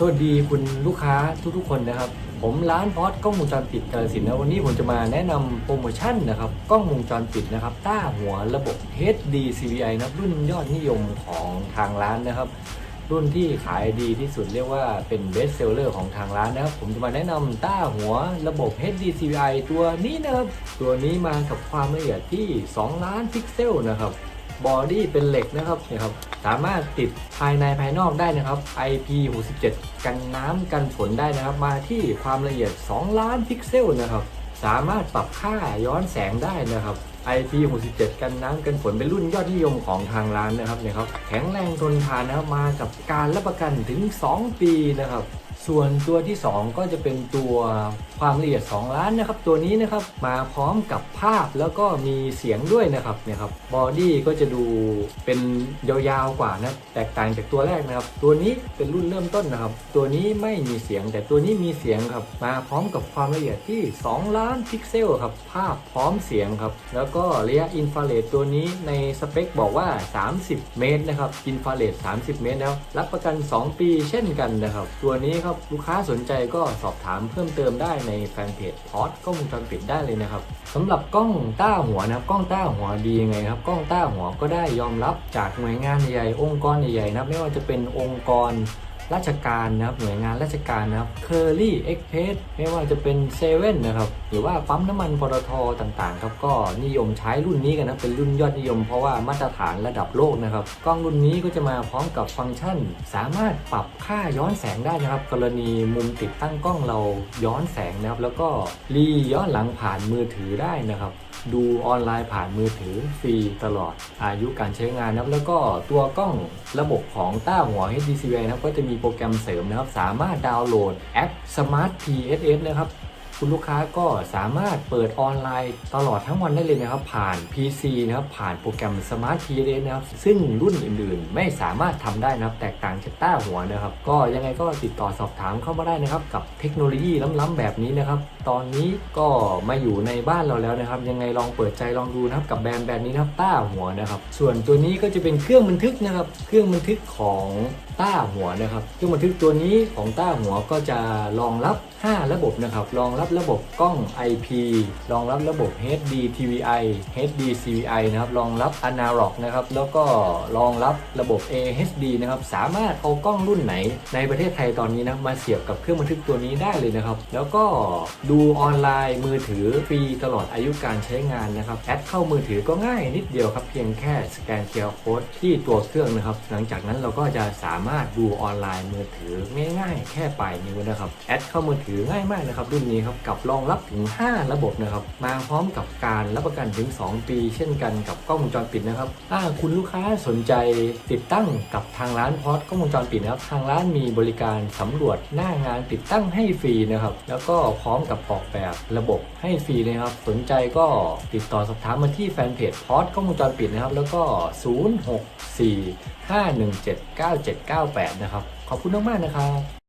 สวัสดีคุณลูกค้าทุกๆคนนะครับ ผมร้านพอดกล้องวงจรปิดกาลสินนะวันนี้ผมจะมาแนะนำโปรโมชั่นนะครับกล้องวงจรปิดนะครับต้าหัวระบบ HD CVI นะรุ่นยอดนิยมของทางร้านนะครับ รุ่นที่ขายดีที่สุดเรียกว่าเป็นเบสเซลเลอร์ของทางร้านนะครับ ผมจะมาแนะนำต้าหัวระบบ HD CVI ตัวนี้นะครับ ตัวนี้มากับความละเอียดที่ 2 ล้านพิกเซลนะครับ บอดี้เป็นเหล็กนะครับเนี่ยครับสามารถติดภายในภายนอกได้นะครับ IP67 กันน้ำกันฝนได้นะครับ มาที่ความละเอียด 2 ล้านพิกเซลนะครับ สามารถปรับค่าย้อนแสงได้นะครับ IP67 กันน้ำกันฝนเป็นรุ่นยอดนิยมของทางร้านนะครับเนี่ยครับแข็งแรงทนทานนะครับมากับการรับประกันถึง 2 ปีนะครับ ส่วนตัวที่ 2 ก็จะเป็นตัวความละเอียด 2 ล้านนะครับ ตัวนี้นะครับมาพร้อมกับภาพแล้วก็มีเสียงด้วยนะครับเนี่ยครับบอดี้ก็จะดูเป็นยาวๆกว่านะแตกต่างจากตัวแรกนะครับ ตัวนี้เป็นรุ่นเริ่มต้นนะครับ ตัวนี้ไม่มีเสียงแต่ตัวนี้มีเสียงครับมาพร้อมกับความละเอียดที่ 2 ล้านพิกเซลครับภาพพร้อมเสียงครับแล้วก็ระยะอินฟราเรดตัวนี้ในสเปคบอกว่า 30 เมตรนะครับอินฟราเรด30 เมตรแล้วรับประกัน 2 ปีเช่นกันนะครับ ตัวนี้ครับลูกค้าสนใจก็สอบถามเพิ่มเติมได้ในแฟนเพจพอดกล้องวงจรปิดได้เลยนะครับสำหรับกล้องต้าหัวนะครับกล้องต้าหัวดียังไงครับ กล้องต้าหัวก็ได้ยอมรับจากหน่วยงานใหญ่องค์กรใหญ่ๆนะไม่ว่าจะเป็นองค์กร ราชการนะครับหน่วยงานราชการนะครับ Curly Express ไม่ว่าจะเป็นเซเว่นนะครับหรือว่าปั๊มน้ำมันปตทต่างๆครับก็นิยมใช้รุ่นนี้กันนะเป็นรุ่นยอดนิยมเพราะว่ามาตรฐานระดับโลกนะครับกล้องรุ่นนี้ก็จะมาพร้อมกับฟังก์ชัน สามารถปรับค่าย้อนแสงได้นะครับ กรณีมุมติดตั้งกล้องเราย้อนแสงนะครับแล้วก็รีย้อนหลังผ่านมือถือได้นะครับ ดูออนไลน์ผ่านมือถือฟรีตลอดอายุการใช้งานนะครับแล้วก็ตัวกล้องระบบของต้าหัว HDCI นะครับก็จะมีโปรแกรมเสริมนะครับ สามารถดาวน์โหลดแอป Smart PSS นะครับ คุณลูกค้าก็สามารถเปิดออนไลน์ตลอดทั้งวันได้เลยนะครับ ผ่าน PC นะครับผ่านโปรแกรม Smart PSS นะครับ ซึ่งรุ่นอื่นๆ ไม่สามารถทำได้นะครับ แตกต่างจากต้าหัวนะครับ ก็ยังไงก็ติดต่อสอบถามเข้ามาได้นะครับ กับเทคโนโลยีล้ำๆแบบนี้นะครับ ตอนนี้ก็มาอยู่ในบ้านเราแล้วนะครับ ยังไงลองเปิดใจลองดูนะครับกับแบรนด์แบรนด์นี้นะครับต้าหัวนะครับ ส่วนตัวนี้ก็จะเป็นเครื่องบันทึกนะครับ เครื่องบันทึกของต้าหัวนะครับเครื่องบันทึกตัวนี้ของต้าหัวก็จะรองรับ 5 ระบบนะครับรองรับระบบกล้อง IP รองรับระบบ HD TVI HD CVI นะครับรองรับ Analog นะครับแล้วก็รองรับระบบ AHD นะครับสามารถเอากล้องรุ่นไหน ในประเทศไทยตอนนี้นะมาเสียบกับเครื่องบันทึกตัวนี้ได้เลยนะครับ แล้วก็ดูออนไลน์มือถือฟรีตลอดอายุการใช้งานนะครับแอดเข้ามือถือก็ง่ายนิดเดียวครับเพียงแค่สแกน QR Code ที่ตัวเครื่องนะครับ หลังจากนั้นเราก็จะสามารถดูออนไลน์มือถือง่ายๆ แค่ปลายนิ้วนะครับ แอดเข้ามือถือง่ายมากนะครับรุ่นนี้ครับกับรองรับถึง 5 ระบบนะครับ มาพร้อมกับการรับประกันถึง 2 ปี เช่นกันกับกล้องวงจรปิดนะครับถ้าคุณลูกค้าสนใจติดตั้งกับทางร้านพอดกล้องวงจรปิดนะครับทางร้านมีบริการสำรวจหน้างานติดตั้งให้ฟรีนะครับแล้วก็พร้อมกับออกแบบระบบให้ฟรีเลยครับสนใจก็ติดต่อสอบถามมาที่แฟนเพจพอดกล้องวงจรปิดนะครับแล้วก็ 064 517 9798 นะครับ ขอบคุณมากๆนะครับ